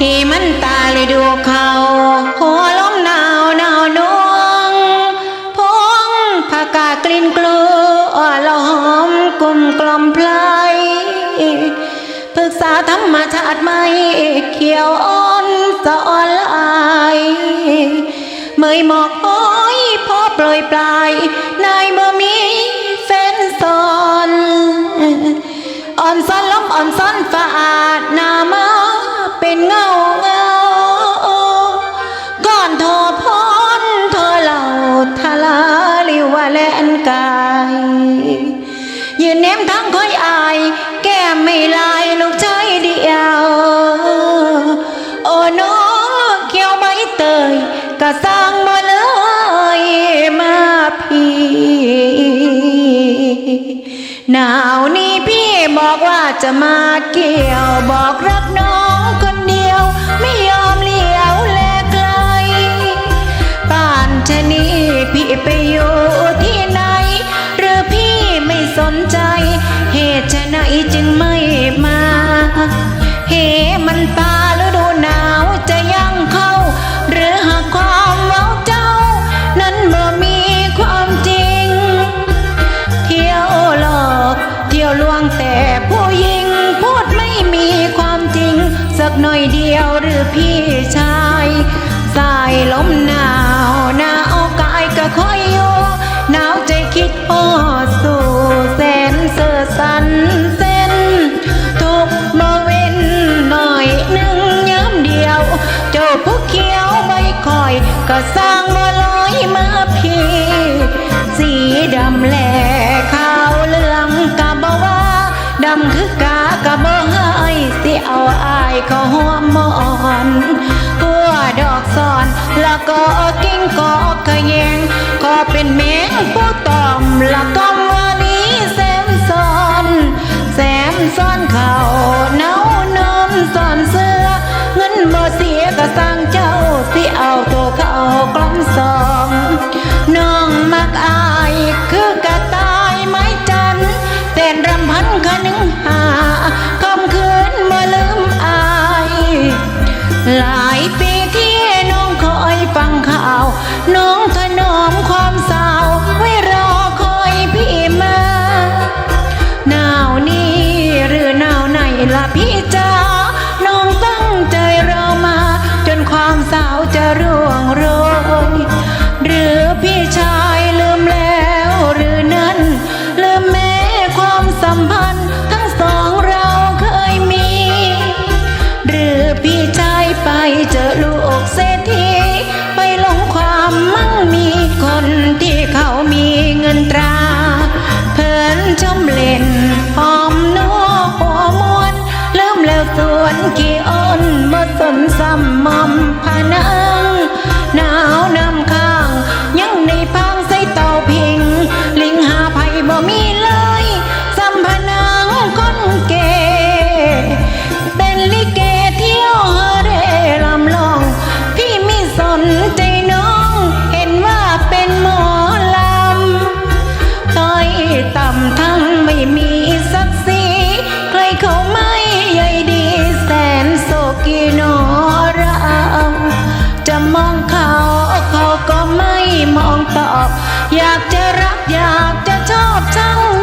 หิมันตาเขาหัวลมหนาวหนาวดวงพงผักกากลิ่นกลัวละหอมกลุ่มกลมพลยปรึกษาธรรมชาติไม่เขียวอ่อนสะอ่อนลายเมยหมอก ก็สร้างมาเลยมาพี่ หนาวนี้พี่บอกว่าจะมาเกี่ยวบอกรักน้องคนเดียว ไม่ยอมเลี้ยวแลไกลป่านชะนี้พี่ไปอยู่ที่ไหน หรือพี่ไม่สนใจ เหตุไฉนจึงไม่มา เหมันตา หน่อยเดียวหรือพี่ชายสายลมหนาวหนาวกายก็คอยอยู่หนาวใจคิดโอ้สู่แสนเสอสันเส้นทุกมเว้นหน่อยหนึ่งย้ำเดียว เจ้าผู้เขียวใบคอย ก็สร้างมาลอยมา บ่เสียก็สร้างเจ้าสิเอาตัวเขากล้ำสองน้องมักอายคือกระต่ายไม้จันเต้นรำพันคะนึงหาคำคืนมาลืมอาย หลายปีที่น้องคอยฟังข่าว น้องถ สัมพันธ์ทั้งสองเราเคยมี หรือพี่ชายไปเจอลูกเศรษฐีไปหลงความมั่งมีคนที่เขามีเงินตรา เพิ่นชมเล่นหอมนัวหัวมวนลืมแล้วสวนกี่อ้นบ่สนซ้ำมอมผานังหนาวนา อยากจะรักอยากจะชอบเจ้า